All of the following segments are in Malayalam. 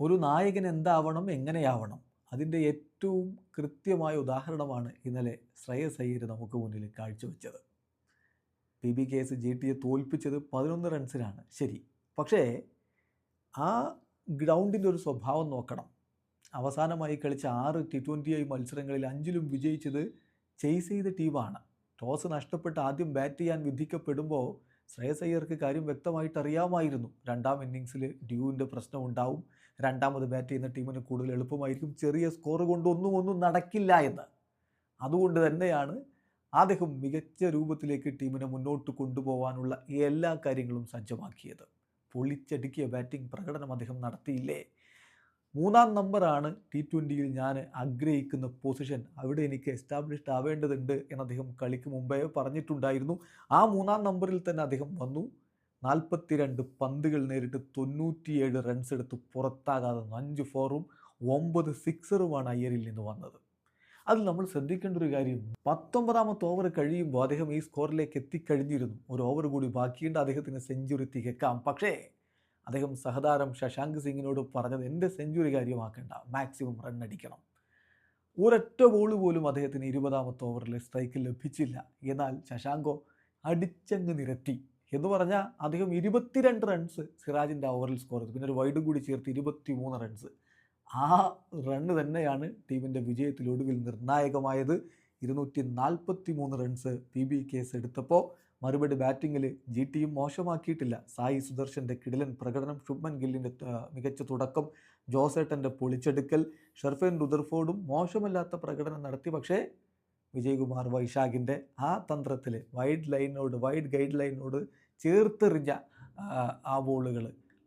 ഒരു നായകൻ എന്താവണം എങ്ങനെയാവണം? അതിന്റെ ഏറ്റവും കൃത്യമായ ഉദാഹരണമാണ് ഇന്നലെ ശ്രേയസ് നമുക്ക് മുന്നിൽ കാഴ്ചവെച്ചത്. പി ബി കേസ് ജി ടിയെ തോൽപ്പിച്ചത് പതിനൊന്ന് റൺസിനാണ്. ശരി. പക്ഷേ ആ ഗ്രൗണ്ടിന്റെ ഒരു സ്വഭാവം നോക്കണം. അവസാനമായി കളിച്ച ആറ് ടി ട്വന്റി ഐ മത്സരങ്ങളിൽ അഞ്ചിലും വിജയിച്ചത് ചെയ്സ് ചെയ്ത ടീമാണ്. ടോസ് നഷ്ടപ്പെട്ട് ആദ്യം ബാറ്റ് ചെയ്യാൻ വിധിക്കപ്പെടുമ്പോൾ ശ്രേയസ് അയ്യർക്ക് കാര്യം വ്യക്തമായിട്ട് അറിയാമായിരുന്നു രണ്ടാം ഇന്നിങ്സിൽ ഡ്യൂവിന്റെ പ്രശ്നം ഉണ്ടാവും. രണ്ടാമത് ബാറ്റ് ചെയ്യുന്ന ടീമിന് കൂടുതൽ എളുപ്പമായിരിക്കും. ചെറിയ സ്കോർ കൊണ്ടൊന്നും ഒന്നും നടക്കില്ല എന്ന്. അതുകൊണ്ട് തന്നെയാണ് അദ്ദേഹം മികച്ച രൂപത്തിലേക്ക് ടീമിനെ മുന്നോട്ട് കൊണ്ടുപോകാനുള്ള എല്ലാ കാര്യങ്ങളും സജ്ജമാക്കിയത്. പൊളിച്ചടുക്കിയ ബാറ്റിംഗ് പ്രകടനം അദ്ദേഹം നടത്തിയില്ലേ? മൂന്നാം നമ്പറാണ് ടി ട്വന്റിയിൽ ഞാൻ ആഗ്രഹിക്കുന്ന പൊസിഷൻ അവിടെ എനിക്ക് എസ്റ്റാബ്ലിഷ്ഡ് ആവേണ്ടതുണ്ട് എന്ന് അദ്ദേഹം കളിക്ക് മുമ്പേ പറഞ്ഞിട്ടുണ്ടായിരുന്നു. ആ മൂന്നാം നമ്പറിൽ തന്നെ അദ്ദേഹം വന്നു. നാൽപ്പത്തിരണ്ട് പന്തുകൾ നേരിട്ട് തൊണ്ണൂറ്റിയേഴ് റൺസ് എടുത്ത് പുറത്താകാതെ അഞ്ച് ഫോറും ഒമ്പത് സിക്സറുമാണ് അയ്യറിൽ നിന്ന് വന്നത്. അതിൽ നമ്മൾ ശ്രദ്ധിക്കേണ്ട ഒരു കാര്യം പത്തൊമ്പതാമത്തെ ഓവർ കഴിയുമ്പോൾ അദ്ദേഹം ഈ സ്കോറിലേക്ക് എത്തിക്കഴിഞ്ഞിരുന്നു. ഒരു ഓവർ കൂടി ബാക്കിയുണ്ട്. അദ്ദേഹത്തിന് സെഞ്ചുറി തികക്കാം. പക്ഷേ അദ്ദേഹം സഹതാരം ശശാങ്ക് സിംഗിനോട് പറഞ്ഞത് എന്റെ സെഞ്ചുറി കാര്യമാക്കേണ്ട മാക്സിമം റൺ അടിക്കണം. ഒരൊറ്റ ബോൾ പോലും അദ്ദേഹത്തിന് ഇരുപതാമത്തെ ഓവറിൽ സ്ട്രൈക്ക് ലഭിച്ചില്ല. എന്നാൽ ശശാങ്കോ അടിച്ചങ്ങ് നിരത്തി. എന്ന് പറഞ്ഞാൽ അദ്ദേഹം ഇരുപത്തിരണ്ട് റൺസ് സിറാജിന്റെ ഓവറിൽ സ്കോർ ചെയ്തു. പിന്നെ ഒരു വൈഡും കൂടി ചേർത്ത് ഇരുപത്തി മൂന്ന് റൺസ് ആ റണ്ണ് തന്നെയാണ് ടീമിന്റെ വിജയത്തിൽ ഒടുവിൽ നിർണായകമായത്. ഇരുന്നൂറ്റി നാൽപ്പത്തി മൂന്ന് റൺസ് പി ബി കേസ് എടുത്തപ്പോൾ മറുപടി ബാറ്റിങ്ങിൽ ജി ടിയും മോശമാക്കിയിട്ടില്ല. സായി സുദർശന്റെ കിടിലൻ പ്രകടനം ശുഭ്മൻ ഗില്ലിന്റെ മികച്ച തുടക്കം ജോസേട്ടന്റെ പൊളിച്ചെടുക്കൽ ഷെർഫേൻ റുദർഫോർഡും മോശമല്ലാത്ത പ്രകടനം നടത്തി. പക്ഷേ വിജയകുമാർ വൈശാഖിന്റെ ആ തന്ത്രത്തിൽ വൈഡ് ലൈനോട് വൈഡ് ഗൈഡ് ലൈനോട് ചേർത്തെറിഞ്ഞ ആ ബോളുകൾ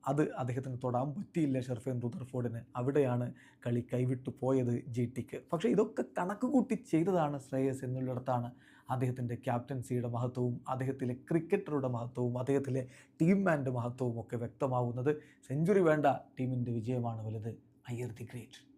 അത് അദ്ദേഹത്തിന് തൊടാൻ പറ്റിയില്ല ഷെർഫേൻ റുദർഫോർഡിന്. അവിടെയാണ് കളി കൈവിട്ടു പോയത് ജി ടിക്ക്. പക്ഷേ ഇതൊക്കെ കണക്ക് കൂട്ടി ചെയ്തതാണ് ശ്രേയസ് എന്നുള്ളിടത്താണ് അദ്ദേഹത്തിന്റെ ക്യാപ്റ്റൻസിയുടെ മഹത്വവും അദ്ദേഹത്തിലെ ക്രിക്കറ്ററുടെ മഹത്വവും അദ്ദേഹത്തിലെ ടീം മാന്റെ മഹത്വവും ഒക്കെ വ്യക്തമാവുന്നത്. സെഞ്ചുറി വേണ്ട ടീമിന്റെ വിജയമാണ് വലുത്. Iyer the great.